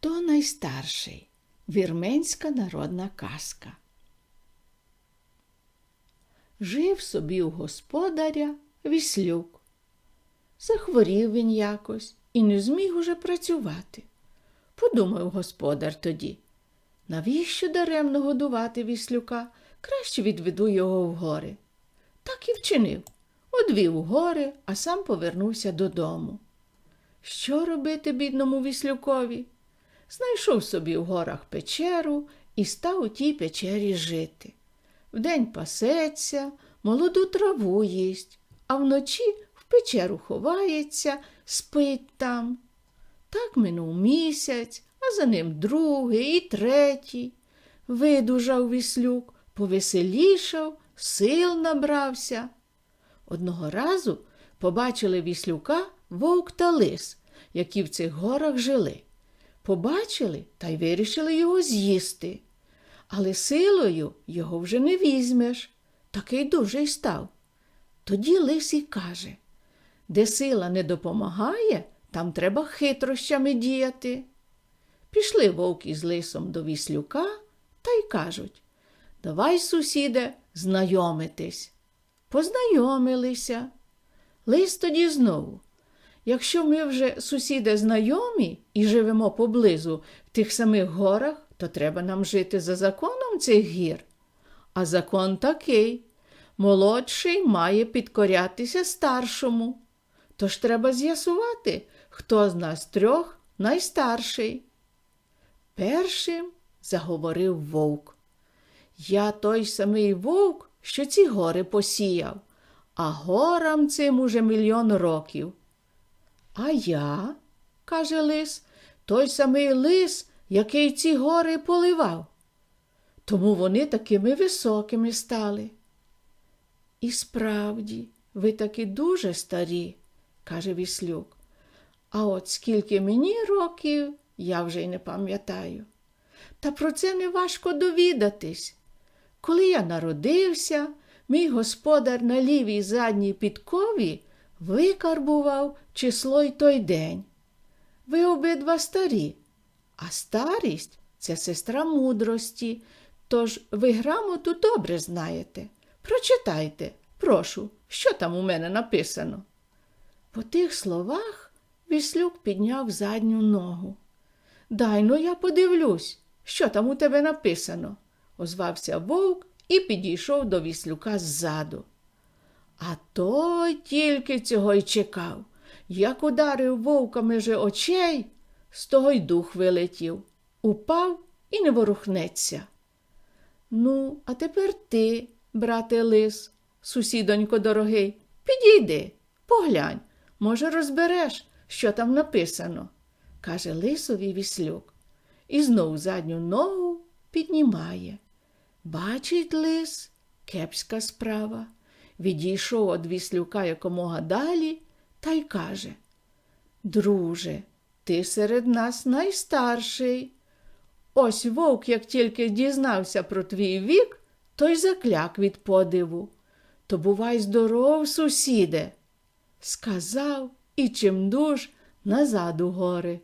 Хто найстарший? Вірменська народна казка. Жив собі у господаря віслюк. Захворів він якось і не зміг уже працювати. Подумав господар тоді, навіщо даремно годувати віслюка, краще відведу його в гори. Так і вчинив. Одвів у гори, а сам повернувся додому. Що робити бідному віслюкові? Знайшов собі в горах печеру і став у тій печері жити. Вдень пасеться, молоду траву їсть, а вночі в печеру ховається, спить там. Так минув місяць, а за ним другий і третій. Видужав віслюк, повеселішав, сил набрався. Одного разу побачили віслюка вовк та лис, які в цих горах жили. Побачили та й вирішили його з'їсти. Але силою його вже не візьмеш. Такий дужий став. Тоді лис і каже де сила не допомагає, там треба хитрощами діяти. Пішли вовк із лисом до віслюка та й кажуть Давай, сусіде, знайомитись. Познайомилися. Лис тоді знову. Якщо ми вже сусіди знайомі і живемо поблизу в тих самих горах, то треба нам жити за законом цих гір. А закон такий молодший має підкорятися старшому. Тож треба з'ясувати, хто з нас трьох найстарший. Першим заговорив вовк. Я той самий вовк, що ці гори посіяв, а горам цим уже мільйон років. А я, каже лис, той самий лис, який ці гори поливав. Тому вони такими високими стали. І справді, ви таки дуже старі, каже віслюк. А от скільки мені років, я вже й не пам'ятаю. Та про це не важко довідатись. Коли я народився, мій господар на лівій задній підкові викарбував число й той день. Ви обидва старі, а старість це сестра мудрості, тож ви грамоту добре знаєте. Прочитайте, прошу, що там у мене написано. По тих словах віслюк підняв задню ногу. Дай ну я подивлюсь, що там у тебе написано, озвався вовк і підійшов до віслюка ззаду. А той тільки цього й чекав. Як ударив вовка межи очей, з того й дух вилетів, упав і не ворухнеться. Ну, а тепер ти, брате лис, сусідонько дорогий, підійди, поглянь, може, розбереш, що там написано, каже лисові віслюк. І знов задню ногу піднімає. Бачить лис, кепська справа. Відійшов від віслюка якомога далі та й каже Друже, ти серед нас найстарший. Ось вовк, як тільки дізнався про твій вік, той закляк від подиву. То бувай здоров, сусіде. Сказав і чимдуж назад у гори.